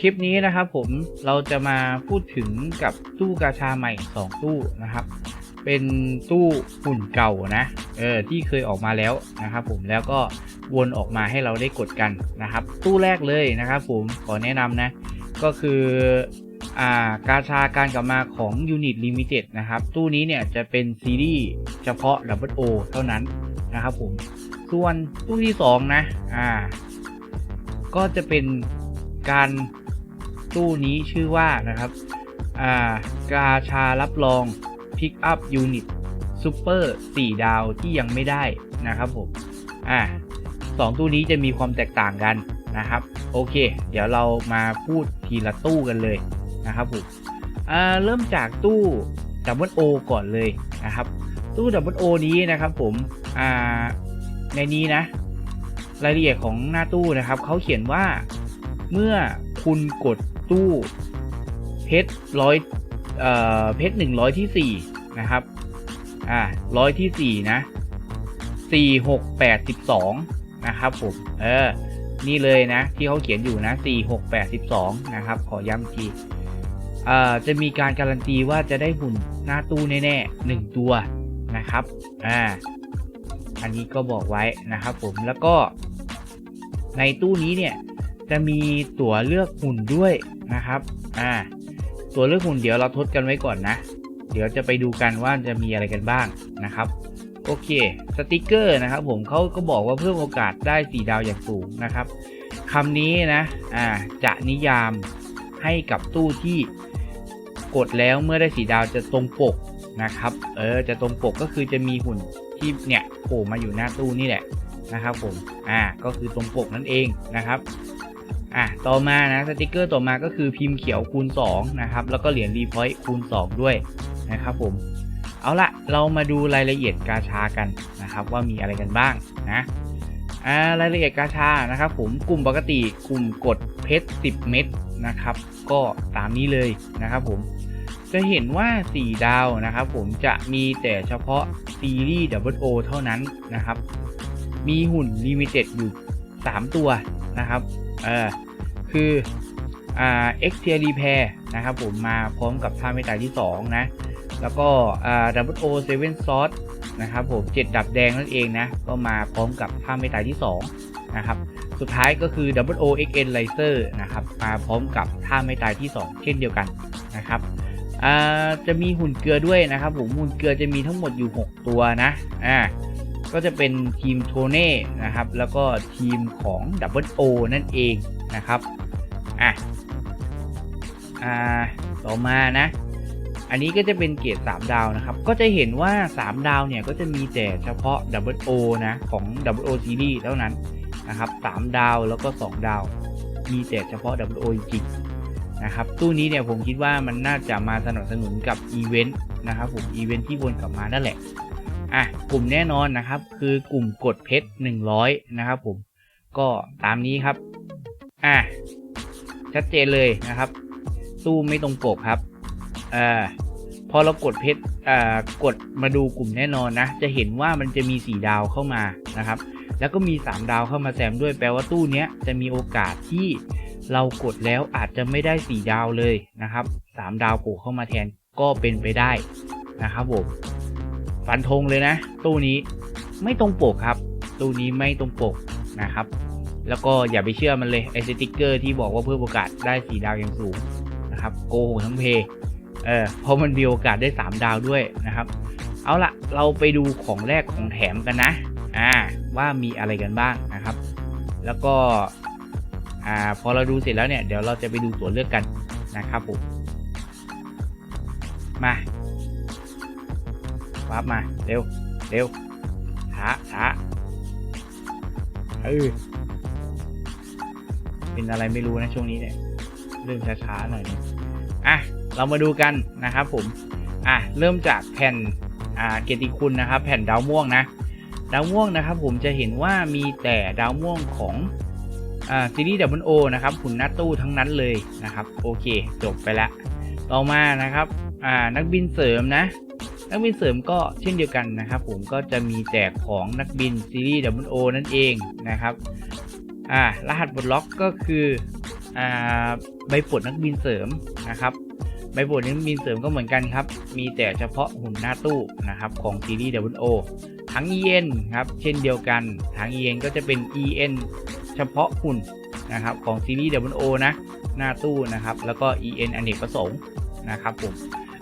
คลิปนี้นะครับผมเราจะมาพูดถึงกับตู้กาชาใหม่ 2 ตู้นะครับ เป็นตู้หุ่นเก่านะเออที่เคยออกมาแล้วนะครับผมแล้วก็วนออกมาให้เราได้กดกันนะครับ ตู้แรกเลยนะครับผมขอแนะนำนะ ก็คืออ่ากาชาการกลับมาของ Unit Limited นะครับ ตู้นี้เนี่ยจะเป็นซีรีส์เฉพาะ Double O เท่านั้นนะครับผมส่วนตู้ที่ 2 นะอ่าก็จะเป็นการ ตู้นี้ชื่อว่านะครับอ่ากาชารับรอง Pick Up Unit Super 4 ดาวที่ยังไม่ได้นะครับผมอ่าสองตู้นี้จะมีความแตกต่างกันนะครับ โอเค เดี๋ยวเรามาพูดทีละตู้กันเลยนะครับผมอ่าเริ่มจากตู้ Double O ก่อนเลยนะครับ ตู้ Double O นี้นะครับผมอ่าในนี้นะ รายละเอียดของหน้าตู้นะครับเขาเขียนว่าเมื่อ คุณกดตู้เพชรร้อยเอ่อเพชรหนึ่งร้อยที่สี่นะครับ อ่าร้อยที่สี่นะสี่หกแปดสิบสองนะครับผม เออ นี่เลยนะ ที่เขาเขียนอยู่นะสี่หกแปดสิบสองนะครับ ขอย้ำอีกทีอ่าจะมีการการันตีว่าจะได้หุ่นหน้าตู้แน่ๆหนึ่งตัวนะครับ อ่า อันนี้ก็บอกไว้นะครับผม แล้วก็ในตู้นี้เนี่ย จะมีตั๋วเลือกหุ่นด้วยนะครับอ่าตั๋วเลือกหุ่นเดี๋ยวเราทดกันไว้ก่อนนะ เดี๋ยวจะไปดูกันว่าจะมีอะไรกันบ้างนะครับโอเคสติกเกอร์นะครับผมเขาก็บอกว่าเพิ่มโอกาสได้4ดาวอย่างสูงนะครับคำนี้นะอ่าจะนิยามให้กับตู้ที่กดแล้วเมื่อได้สีดาวจะตรงปกนะครับ เออ จะตรงปกก็คือจะมีหุ่นที่เนี่ยโผล่มาอยู่หน้าตู้นี่แหละนะครับผม อ่า ก็คือตรงปกนั่นเองนะครับ อะต่อมานะสติกเกอร์ต่อมาก็คือพิมพ์เขียวคูณ2นะครับแล้วก็เหรียญรีพอยต์คูณ 2 ด้วยนะครับผมเอาละเรามาดูรายละเอียดกาชากันนะครับว่ามีอะไรกันบ้างนะอ่ารายละเอียดกาชานะครับผมกลุ่มปกติกลุ่มกดเพชร 10 เม็ดนะครับ ก็ตามนี้เลยนะครับผมจะเห็นว่า 4 ดาวนะครับผมจะมีแต่เฉพาะซีรีส์ Double O เท่านั้นนะครับ มีหุ่นลิมิเต็ดอยู่ 3 ตัวนะครับ เออคืออ่า X t i e r Repair นะครับผมมาพร้อมกับท่าไมตาที่ 2 นะ แล้วก็อ่า Double O 7 Sword นะครับผม7ดับแดงนั่นเองนะ ก็มาพร้อมกับท่าไมตาที่ 2 นะครับ สุดท้ายก็คือ Double O XN Laser นะครับ มาพร้อมกับท่าไม่ตายที่ 2 เช่นเดียวกันนะครับจะมีหุ่นเกลือด้วยนะครับผมหุ่นเกลือจะมีทั้งหมดอยู่ 6 ตัวนะอ่า ก็จะเป็นทีมโทเน่นะครับ แล้วก็ทีมของ Double O นั่นเองนะครับอะอ่าต่อมานะ อันนี้ก็จะเป็นเกรด3ดาวนะครับ ก็จะเห็นว่า 3 ดาวเนี่ยก็จะมีแต่เฉพาะ Double O นะของ Double O Series เท่านั้นนะครับ3ดาวแล้วก็ 2 ดาว มีแต่เฉพาะ Double O จริงนะครับตู้นี้เนี่ยผมคิดว่ามันน่าจะมาสนับสนุนกับอีเวนต์นะครับผมอีเวนต์ที่วนกลับมานั่นแหละ อะกลุ่มแน่นอนนะครับ คือกลุ่มกดเพชร100 นะครับผมก็ตามนี้ครับ อะชัดเจนเลยนะครับตู้ไม่ตรงปกครับอ่าพอเรากดเพชรอ่ากดมาดูกลุ่มแน่นอนนะ จะเห็นว่ามันจะมี4ดาวเข้ามานะครับ แล้วก็มี 3 ดาวเข้ามาแซมด้วยแปลว่าตู้เนี้ยจะมีโอกาสที่เรากดแล้วอาจจะไม่ได้4ดาวเลยนะครับ 3 ดาวโผล่เข้ามาแทนก็เป็นไปได้นะครับผม ฟันธงเลยนะ ตู้นี้ไม่ตรงปกครับ ตู้นี้ไม่ตรงปกนะครับ แล้วก็อย่าไปเชื่อมันเลยไอสติกเกอร์ที่บอกว่าเพิ่มโอกาสได้4ดาวอย่างสูงนะครับโกหกทั้งเพย์เออเพราะมันมีโอกาสได้ 3 ดาวด้วยนะครับ เอาละเราไปดูของแรกของแถมกันนะอ่าว่ามีอะไรกันบ้างนะครับ แล้วก็อ่าพอเราดูเสร็จแล้วเนี่ยเดี๋ยวเราจะไปดูตัวเลือกกันนะครับผมมาับมา เร็ว เร็วช้าช้าเออเป็นอะไรไม่รู้นะช่วงนี้เนี่ยเริ่มช้าๆหน่อยนึงอะ เรามาดูกันนะครับผม อะ เริ่มจากแผ่น อ่า เกียรติคุณนะครับ แผ่นดาวม่วงนะ ดาวม่วงนะครับ ผมจะเห็นว่ามีแต่ดาวม่วงของอ่าซีรีส์ดับเบิลโอนะครับหุ่นหน้าตู้ทั้งนั้นเลยนะครับ โอเค จบไปแล้ว ต่อมานะครับอ่านักบินเสริมนะ นักบินเสริมก็เช่นเดียวกันนะครับ ผมก็จะมีแจกของนักบินซีรีส์ดับเบิลโอนั่นเองนะครับอ่ารหัสบล็อกก็คืออ่าใบปลดนักบินเสริมนะครับใบปลดนักบินเสริมก็เหมือนกันครับ มีแต่เฉพาะหุ่นหน้าตู้นะครับของซีรีส์ WO ทั้ง EN ครับเช่นเดียวกันทั้ง EN ก็จะเป็น EN เฉพาะหุ่นนะครับของซีรีส์ WO นะหน้าตู้นะครับ แล้วก็ EN อเนกประสงค์นะครับผม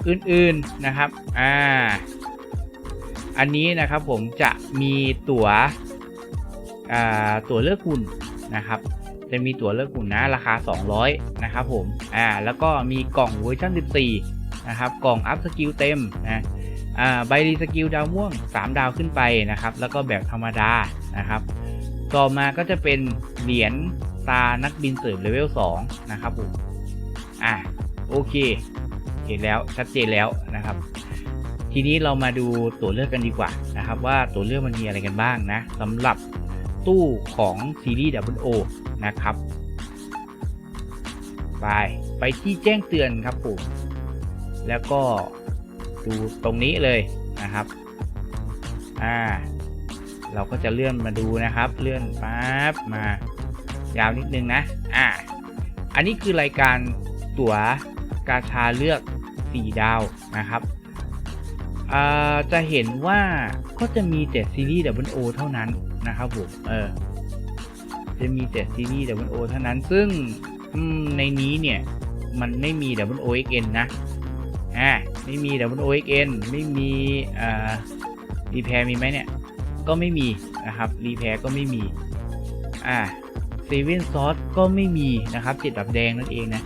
อื่นๆนะครับ อ่า อันนี้นะครับผมจะมีตั๋วอ่าตั๋วเลือกหุ่นะครับ จะมีตั๋วเลือกหุ่นนะราคา 200 นะครับผม อ่า แล้วก็มีกล่องเวอร์ชัน14 นะครับ กล่องอัพสกิลเต็มนะอ่าใบรีสกิลดาวม่วง 3 ดาวขึ้นไปนะครับ แล้วก็แบบธรรมดานะครับ ต่อมาก็จะเป็นเหรียญตานักบินเสริมเลเวล2นะครับผม อ่าโอเค เห็นแล้วชัดเจนแล้วนะครับ ทีนี้เรามาดูตัวเลือกกันดีกว่านะครับ ว่าตัวเลือกมันมีอะไรกันบ้างนะสำหรับตู้ของซีรีส์ W O นะครับไปไปที่แจ้งเตือนครับผมแล้วก็ดูตรงนี้เลยนะครับอ่าเราก็จะเลื่อนมาดูนะครับ เลื่อนปั๊บมายาวนิดนึงนะ อ่า อันนี้คือรายการตั๋วกาชาเลือก 4 ดาวนะครับจะเห็นว่าก็จะมีแต่ซีรีส์ W O เท่านั้นนะครับผมเออจะมีแต่ซีรีส์ W O เท่านั้น ซึ่งในนี้เนี่ยมันไม่มี W O X N นะอ่าไม่มี W O X N ไม่มีอ่ารีแพร์มีไหมเนี่ยก็ไม่มีนะครับรีแพร์ก็ไม่มีอ่าเซเว่นซอสก็ไม่มีนะครับเจ็ดดับแดงนั่นเองนะ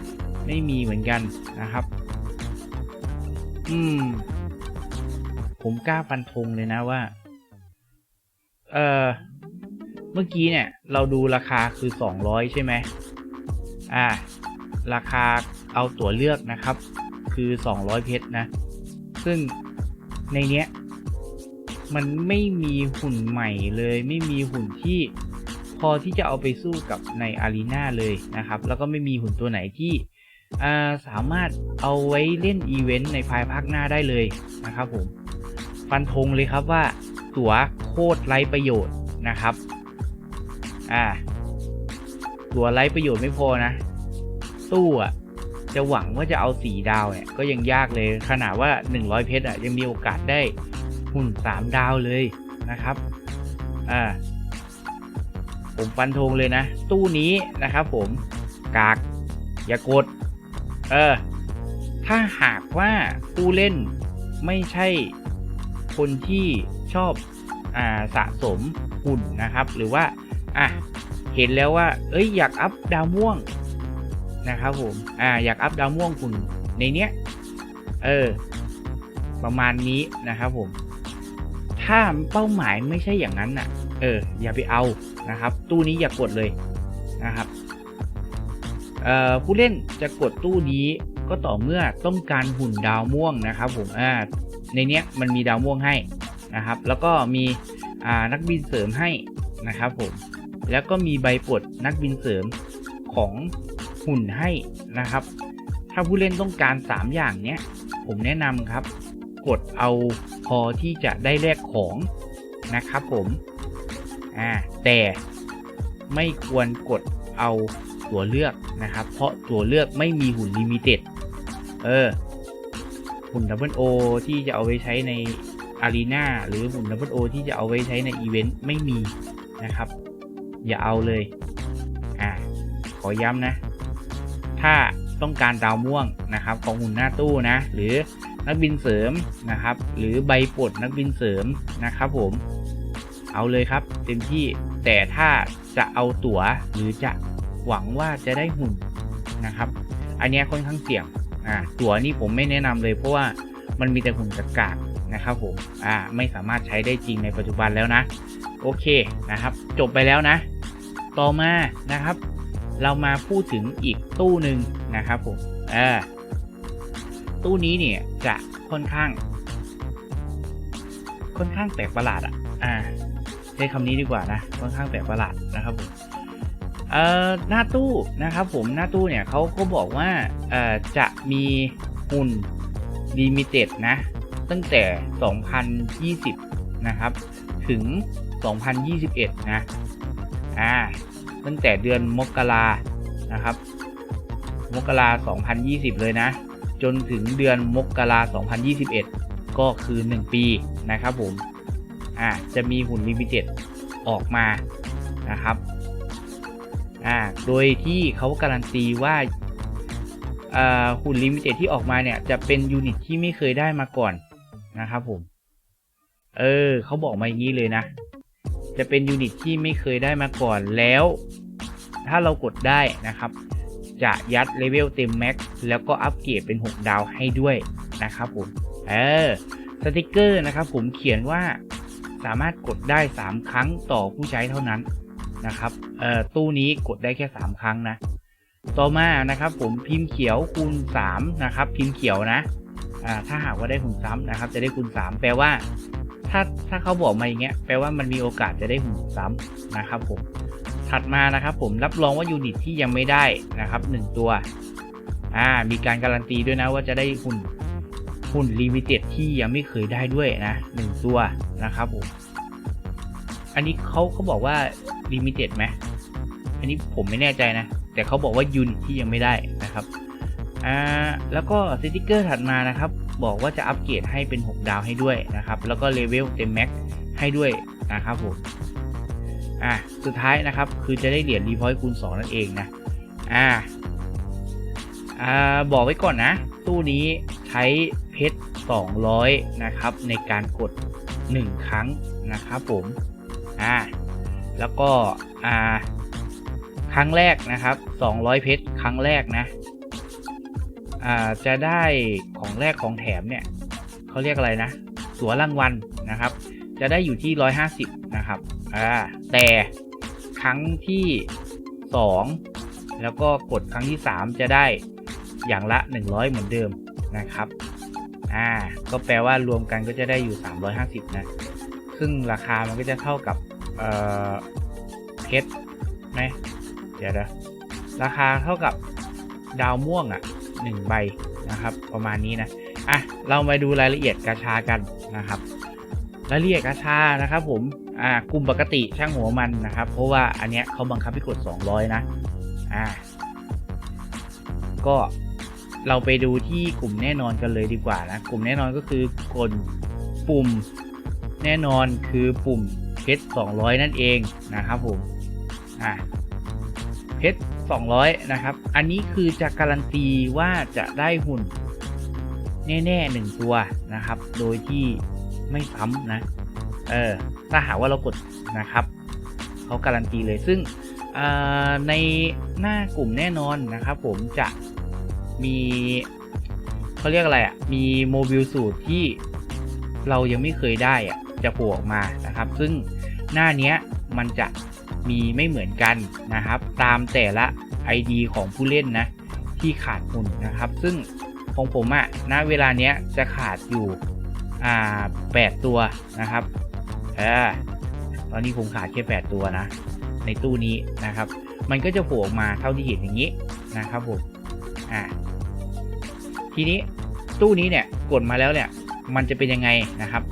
ไม่มีเหมือนกันนะครับ อืม ผมกล้าฟันธงเลยนะว่า เออเมื่อกี้เนี่ย เราดูราคาคือ200ใช่ไหมอ่า ราคาเอาตั๋วเลือกนะครับ คือ200เพชรนะ ซึ่งในเนี้ย มันไม่มีหุ่นใหม่เลย ไม่มีหุ่นที่พอที่จะเอาไปสู้กับในอารีนาเลยนะครับ แล้วก็ไม่มีหุ่นตัวไหนที่ สามารถเอาไว้เล่นอีเวนต์ในภายภาคหน้าได้เลยนะครับผม ฟันธงเลยครับว่าตั๋วโคตรไร้ประโยชน์นะครับ อ่า ตั๋วไร้ประโยชน์ไม่พอนะ ตู้อะจะหวังว่าจะเอาสีดาวเนี่ยก็ยังยากเลย ขนาดว่า 100 เพชรอะยังมีโอกาสได้หุ่น 3 ดาวเลยนะครับ อ่า ผมฟันธงเลยนะ ตู้นี้นะครับผม กาก อย่ากด เออ ถ้าหากว่าผู้เล่นไม่ใช่คนที่ชอบอ่าสะสมหุ่นนะครับ หรือว่าอะเห็นแล้วว่า เอ้ยอยากอัพดาวม่วงนะครับผมอ่าอยากอัพดาวม่วงคุณในเนี้ยเออ ประมาณนี้นะครับผม ถ้าเป้าหมายไม่ใช่อย่างนั้นน่ะ เออ อย่าไปเอานะครับ ตู้นี้อย่ากดเลยนะครับ ผู้เล่นจะกดตู้นี้ก็ต่อเมื่อต้องการหุ่นดาวม่วงนะครับผมในเนี้ยมันมีดาวม่วงให้นะครับ แล้วก็มีนักบินเสริมให้นะครับผมแล้วก็มีใบปลดนักบินเสริมของหุ่นให้นะครับ ถ้าผู้เล่นต้องการ 3 อย่างเนี้ยผมแนะนำครับ กดเอาพอที่จะได้แลกของนะครับผมอ่าแต่ไม่ควรกดเอา ตัวเลือกนะครับ เพราะตัวเลือกไม่มีหุ่นลิมิเต็ด เออ หุ่นดับเบิลโอที่จะเอาไว้ใช้ในอารีนาหรือหุ่นดับเบิลโอที่จะเอาไว้ใช้ในอีเวนต์ไม่มีนะครับ อย่าเอาเลย อ่า ขอย้ำนะ ถ้าต้องการดาวม่วงนะครับ ของหุ่นหน้าตู้นะ หรือนักบินเสริมนะครับ หรือใบปลดนักบินเสริมนะครับผมเอาเลยครับ เต็มที่แต่ถ้าจะเอาตั๋วหรือจะ หวังว่าจะได้หุ่นนะครับ อันนี้ค่อนข้างเสี่ยงอ่าตั๋วนี่ผมไม่แนะนำเลยเพราะว่ามันมีแต่หุ่นกากานะครับผมอ่าไม่สามารถใช้ได้จริงในปัจจุบันแล้วนะ โอเคนะครับ จบไปแล้วนะ ต่อมานะครับ เรามาพูดถึงอีกตู้หนึ่งนะครับผมเออตู้นี้เนี่ยจะค่อนข้าง ค่อนข้างแปลกประหลาดอะอ่าใช้คำนี้ดีกว่านะค่อนข้างแปลกประหลาดนะครับผม เอ่อหน้าตู้นะครับผมหน้าตู้เนี่ยเขาก็บอกว่าเอ่อจะมีหุ่นลิมิเต็ดนะ ตั้งแต่ 2020 นะครับ ถึง 2021 นะอ่าตั้งแต่เดือนมกรานะครับ มกรา2020 เลยนะ จนถึงเดือนมกรา2021 ก็คือ 1 ปีนะครับผมอ่าจะมีหุ่นลิมิเต็ดออกมานะครับ อ่าโดยที่เขาการันตีว่าหุ่นลิมิเต็ดที่ออกมาเนี่ย จะเป็นยูนิตที่ไม่เคยได้มาก่อนนะครับผม เออเขาบอกมาอย่างนี้เลยนะ จะเป็นยูนิตที่ไม่เคยได้มาก่อนแล้ว ถ้าเรากดได้นะครับ จะยัดเลเวลเต็มแม็กแล้วก็อัปเกรดเป็น 6 ดาวให้ด้วยนะครับผม เออสติกเกอร์นะครับผมเขียนว่าสามารถกดได้ 3 ครั้งต่อผู้ใช้เท่านั้น นะครับเอ่อตู้นี้กดได้แค่ 3 ครั้งนะ ต่อมานะครับผมพิมพ์เขียวคูณ3นะครับพิมพ์เขียวนะอ่าถ้าหากว่าได้หุ่นซ้ำนะครับ จะได้คูณ3แปลว่า ถ้าถ้าเขาบอกมาอย่างเงี้ยแปลว่ามันมีโอกาสจะได้หุ่นซ้ำนะครับผมถัดมานะครับผมรับรองว่ายูนิตที่ยังไม่ได้นะครับหนึ่งตัวอ่ามีการการันตีด้วยนะว่าจะได้หุ่นหุ่นลิมิเต็ดที่ยังไม่เคยได้ด้วยนะหนึ่งตัวนะครับผม อันนี้เขาเขาบอกว่าลิมิเต็ดไหมอันนี้ผมไม่แน่ใจนะ แต่เขาบอกว่ายูนิตที่ยังไม่ได้นะครับอ่าแล้วก็สติกเกอร์ถัดมานะครับ บอกว่าจะอัปเกรดให้เป็น 6 ดาวให้ด้วยนะครับ แล้วก็เลเวลเต็มแม็กให้ด้วยนะครับผมอะสุดท้ายนะครับ คือจะได้เหรียญรีพอยต์คูณ 2 นั่นเองนะอ่าอ่าบอกไว้ก่อนนะ ตู้นี้ใช้เพชร200 นะครับ ในการกด 1 ครั้งนะครับผม อ่าแล้วก็อ่าครั้งแรกนะครับ 200 เพชรครั้งแรกนะอ่าจะได้ของแรกของแถมเนี่ยเขาเรียกอะไรนะ ตั๋วรางวัลนะครับ จะได้อยู่ที่ 150 นะครับอ่าแต่ครั้งที่ 2 แล้วก็กดครั้งที่ 3 จะได้อย่างละ 100 เหมือนเดิมนะครับ อ่า ก็แปลว่ารวมกันก็จะได้อยู่ 350 นะ ซึ่งราคามันก็จะเท่ากับ เอ่อเพชรไหมเดี๋ยวนะราคาเท่ากับดาวม่วงอะ่ะหนึ่งใบนะครับ ประมาณนี้นะอะเรามาดูรายละเอียดกาชากันนะครับ รายละเอียดกาชานะครับผมอ่ากลุ่มปกติช่างหัวมันนะครับ เพราะว่าอันเนี้ยเขาบังคับให้กด 200 นะอ่าก็เราไปดูที่กลุ่มแน่นอนกันเลยดีกว่านะ กลุ่มแน่นอนก็คือกดปุ่ม แน่นอนคือปุ่มเพชร200 นั่นเองนะครับผมอ่าเพชร200 นะครับ อันนี้คือจะการันตีว่าจะได้หุ่น แน่ๆหนึ่งตัวนะครับ โดยที่ไม่ซ้ำนะ เออ ถ้าหาว่าเรากดนะครับ เขาการันตีเลย ซึ่งในหน้ากลุ่มแน่นอนนะครับ ผมจะมีเขาเรียกอะไรอะ่ะ มีโมบิลสูตรที่เรายังไม่เคยได้อะ่ะ จะโผล่ออกมานะครับ ซึ่งหน้านี้มันจะมีไม่เหมือนกันนะครับ ตามแต่ละ ID ของผู้เล่นนะที่ขาดหุ่นนะครับ ซึ่งของผมอะณเวลาเนี้ยจะขาดอยู่อ่าแปดตัวนะครับเออตอนนี้ผมขาดแค่แปดตัวนะ ในตู้นี้นะครับ มันก็จะโผล่ออกมาเท่าที่เห็นอย่างนี้นะครับผมอ่าทีนี้ตู้นี้เนี่ยกดมาแล้วเนี่ยมันจะเป็นยังไงนะครับ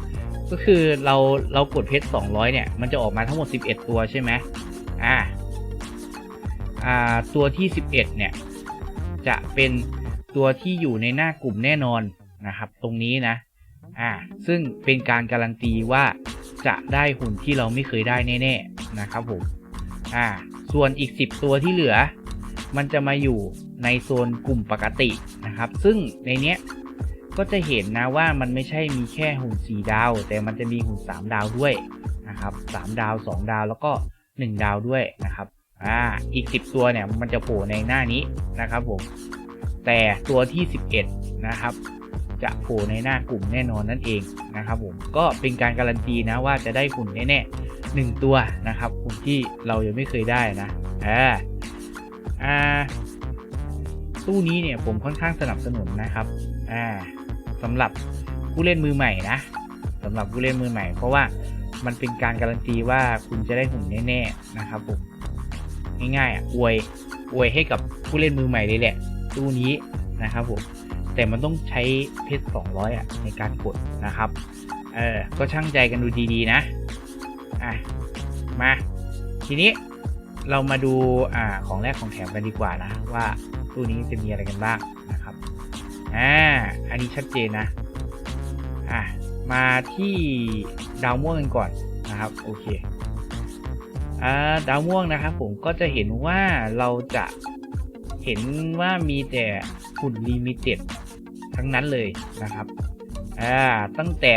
ก็คือเราเรากดเพชร200 เนี่ย มันจะออกมาทั้งหมด 11 ตัวใช่ไหมอ่าอ่า ตัวที่ 11 เนี่ย จะเป็นตัวที่อยู่ในหน้ากลุ่มแน่นอนนะครับ ตรงนี้นะ อ่า ซึ่งเป็นการการันตีว่าจะได้หุ่นที่เราไม่เคยได้แน่ๆนะครับผม อ่า ส่วนอีก 10 ตัวที่เหลือ มันจะมาอยู่ในโซนกลุ่มปกตินะครับ ซึ่งในเนี้ย ก็จะเห็นนะว่ามันไม่ใช่มีแค่หุ่น 4 ดาว แต่มันจะมีหุ่น 3 ดาวด้วยนะครับ3ดาว 2 ดาวแล้วก็ 1 ดาวด้วยนะครับอ่าอีก 10 ตัวเนี่ยมันจะโผล่ในหน้านี้นะครับผมแต่ตัวที่ 11 นะครับ จะโผล่ในหน้ากลุ่มแน่นอนนั่นเองนะครับผมก็เป็นการการันตีนะว่าจะได้หุ่นแน่ๆหนึ่งตัวนะครับหุ่นที่เรายังไม่เคยได้นะอ่าอ่าตู้นี้เนี่ยผมค่อนข้างสนับสนุนนะครับ อ่า สำหรับผู้เล่นมือใหม่นะสำหรับผู้เล่นมือใหม่ เพราะว่ามันเป็นการการันตีว่าคุณจะได้หุ่นแน่ๆนะครับผมง่ายๆอะอวยอวยให้กับผู้เล่นมือใหม่เลยแหละตู้นี้นะครับผมแต่มันต้องใช้เพชร200อะในการกดนะครับเออก็ช่างใจกันดูดีๆนะอะมาทีนี้เรามาดูอ่าของแรกของแถมกันดีกว่านะว่าตู้นี้จะมีอะไรกันบ้าง อ่า อันนี้ชัดเจนนะ อะ มาที่ดาวม่วงกันก่อนนะครับ โอเค อ่า ดาวม่วงนะครับผมก็จะเห็นว่าเราจะเห็นว่ามีแต่หุ่นลิมิเต็ดทั้งนั้นเลยนะครับ อ่า ตั้งแต่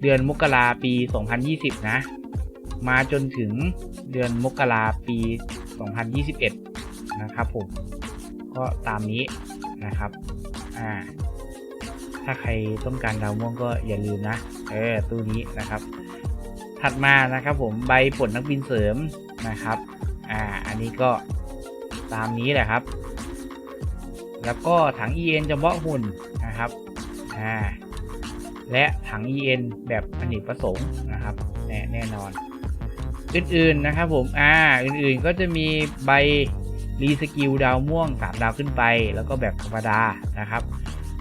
เดือนมกราปี 2020 นะ มาจนถึงเดือนมกราปี 2021 นะครับผม ก็ตามนี้นะครับ อ่า ถ้าใครต้องการดาวม่วงก็อย่าลืมนะ เออ ตู้นี้นะครับ ถัดมานะครับผมใบผลนักบินเสริมนะครับ อ่า อันนี้ก็ตามนี้แหละครับ แล้วก็ถัง EN จำเพาะหุ่นนะครับ อ่า และถัง EN แบบอเนกประสงค์นะครับ แน่แน่นอน อื่นๆนะครับผม อ่า อื่นๆก็จะมีใบ รีสกิลดาวม่วง 3 ดาวขึ้นไป แล้วก็แบบธรรมดานะครับ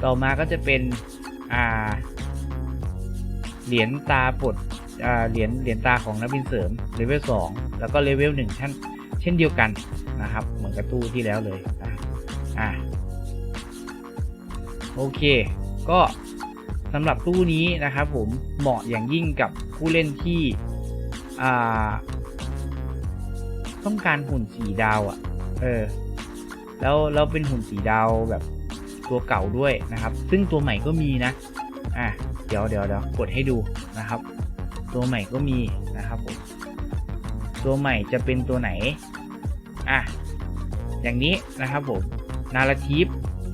ต่อมาก็จะเป็นเหรียญตาปลดเหรียญเหรียญตาของนักบินเสริมเลเวล2แล้วก็เลเวล1ท่านเช่นเดียวกันนะครับ เหมือนกับตู้ที่แล้วเลยนะอ่าโอเค ก็สำหรับตู้นี้นะครับผมเหมาะอย่างยิ่งกับผู้เล่นที่ต้องการหุ่นสีดาวอะ่ะ เออ แล้วเราเป็นหุ่นสีดาวแบบตัวเก่าด้วยนะครับ ซึ่งตัวใหม่ก็มีนะ อะ เดี๋ยวเดี๋ยวเดี๋ยวกดให้ดูนะครับ ตัวใหม่ก็มีนะครับผม ตัวใหม่จะเป็นตัวไหน อะ อย่างนี้นะครับผม นาราทีฟ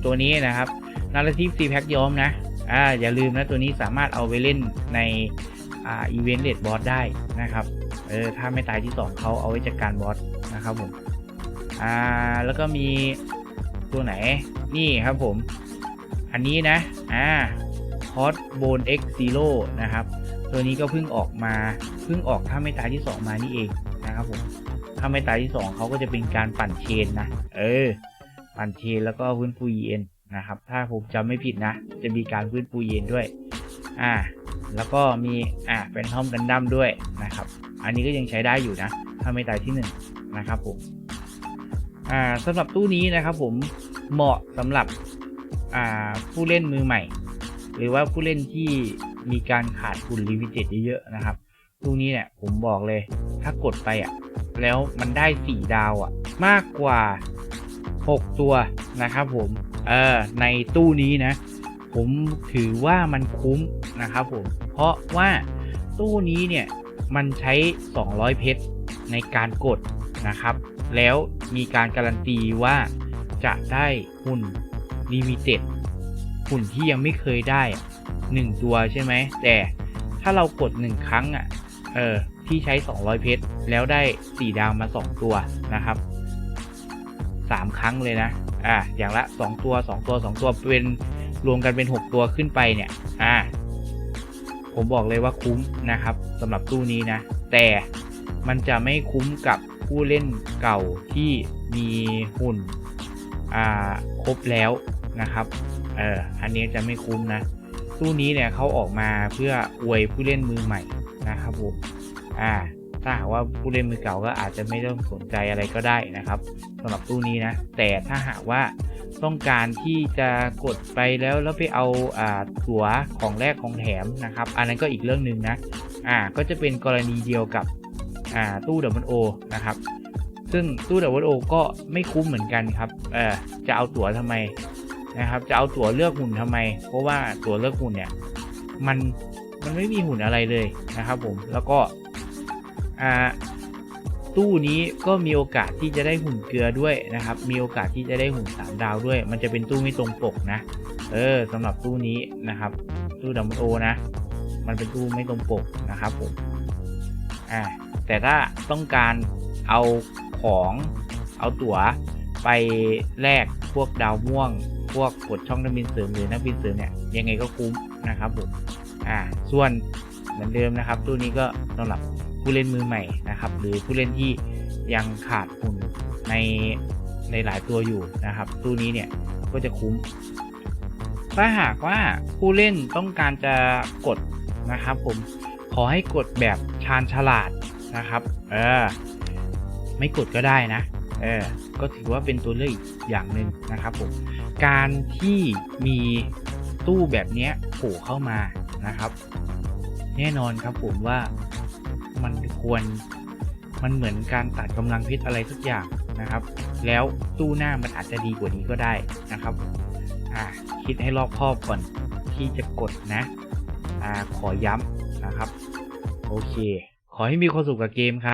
ตัวนี้นะครับ นาราทีฟซีแพ็กย้อมนะ อ่า อย่าลืมนะตัวนี้สามารถเอาไปเล่นใน อ่า อีเวนต์เลดบอสได้นะครับ เออ ถ้าไม่ตายที่2เขาเอาไว้จัดการบอสนะครับผม อ่าแล้วก็มีตัวไหนนี่ครับผม อันนี้นะอ่าฮอตโบน X Zero นะครับ ตัวนี้ก็เพิ่งออกมาเพิ่งออกถ้าไม่ตายที่ 2 มานี่เองนะครับผมถ้าไม่ตายที่ 2เขาก็จะเป็นการปั่นเชนนะ เออ ปั่นเชนแล้วก็ฟื้นฟูเย็นนะครับ ถ้าผมจำไม่ผิดนะ จะมีการฟื้นฟูเย็นด้วย อ่า แล้วก็มีอ่าเป็นทอมกันดั้มด้วยนะครับ อันนี้ก็ยังใช้ได้อยู่นะ ถ้าไม่ตายที่1นงนะครับผม อ่าสำหรับตู้นี้นะครับผมเหมาะสำหรับอ่าผู้เล่นมือใหม่ หรือว่าผู้เล่นที่มีการขาดหุ่นลิมิเต็ดเยอะๆนะครับตู้นี้เนี่ยผมบอกเลย ถ้ากดไปอะแล้วมันได้4ดาวอะมากกว่า 6 ตัวนะครับผมเออในตู้นี้นะ ผมถือว่ามันคุ้มนะครับผม เพราะว่าตู้นี้เนี่ยมันใช้ 200 เพชรในการกดนะครับ แล้วมีการการันตีว่าจะได้หุ่นลิมิเต็ดหุ่นที่ยังไม่เคยได้ 1 ตัวใช่ไหม แต่ถ้าเรากด 1 ครั้งอะเออที่ใช้ 200 เพชรแล้วได้ 4 ดาวมา 2 ตัวนะครับ 3 ครั้งเลยนะ อ่าอย่างละ 2 ตัว 2 ตัว 2 ตัวเป็นรวมกันเป็น 6 ตัวขึ้นไปเนี่ย อ่า ผมบอกเลยว่าคุ้มนะครับสำหรับตู้นี้นะ แต่ มันจะไม่คุ้มกับผู้เล่นเก่าที่มีหุ่นอ่าครบแล้วนะครับเอออันนี้จะไม่คุ้มนะตู้นี้เนี่ยเขาออกมาเพื่ออวยผู้เล่นมือใหม่นะครับผมอ่าถ้าหากว่าผู้เล่นมือเก่าก็อาจจะไม่ต้องสนใจอะไรก็ได้นะครับสำหรับตู้นี้นะแต่ถ้าหากว่าต้องการที่จะกดไปแล้วแล้วไปเอาอ่าตั๋วของแรกของแถมนะครับ อันนั้นก็อีกเรื่องหนึ่งนะอ่าก็จะเป็นกรณีเดียวกับ อ่าตู้ดับเบิลโอนะครับ ซึ่งตู้ดับเบิลโอก็ไม่คุ้มเหมือนกันครับเออจะเอาตั๋วทำไมนะครับ จะเอาตั๋วเลือกหุ่นทำไม เพราะว่าตั๋วเลือกหุ่นเนี่ยมันมันไม่มีหุ่นอะไรเลยนะครับผมแล้วก็อ่าตู้นี้ก็มีโอกาสที่จะได้หุ่นเกลือด้วยนะครับ มีโอกาสที่จะได้หุ่นสามดาวด้วย มันจะเป็นตู้ไม่ตรงปกนะ เออสำหรับตู้นี้นะครับ ตู้ดัมโอนะ มันเป็นตู้ไม่ตรงปกนะครับผม อ่า แต่ถ้าต้องการเอาของเอาตั๋วไปแลกพวกดาวม่วง พวกกดช่องนักบินเสริมหรือนักบินเสริมเนี่ยยังไงก็คุ้มนะครับผมอ่าส่วนเหมือนเดิมนะครับตู้นี้ก็สำหรับผู้เล่นมือใหม่นะครับ หรือผู้เล่นที่ยังขาดหุ่นในในหลายตัวอยู่นะครับ ตู้นี้เนี่ยก็จะคุ้ม ถ้าหากว่าผู้เล่นต้องการจะกดนะครับ ผมขอให้กดแบบชาญฉลาด นะครับ เออ ไม่กดก็ได้นะ เออ ก็ถือว่าเป็นตัวเลือกอีกอย่างหนึ่งนะครับผม การที่มีตู้แบบนี้โผล่เข้ามานะครับ แน่นอนครับผมว่ามันควรมันเหมือนการตัดกำลังพิษอะไรสักอย่างนะครับ แล้วตู้หน้ามันอาจจะดีกว่านี้ก็ได้นะครับ อ่า คิดให้รอบคอบก่อนที่จะกดนะ อ่า ขอย้ำนะครับ โอเค ขอให้มีความสุขกับเกมครับ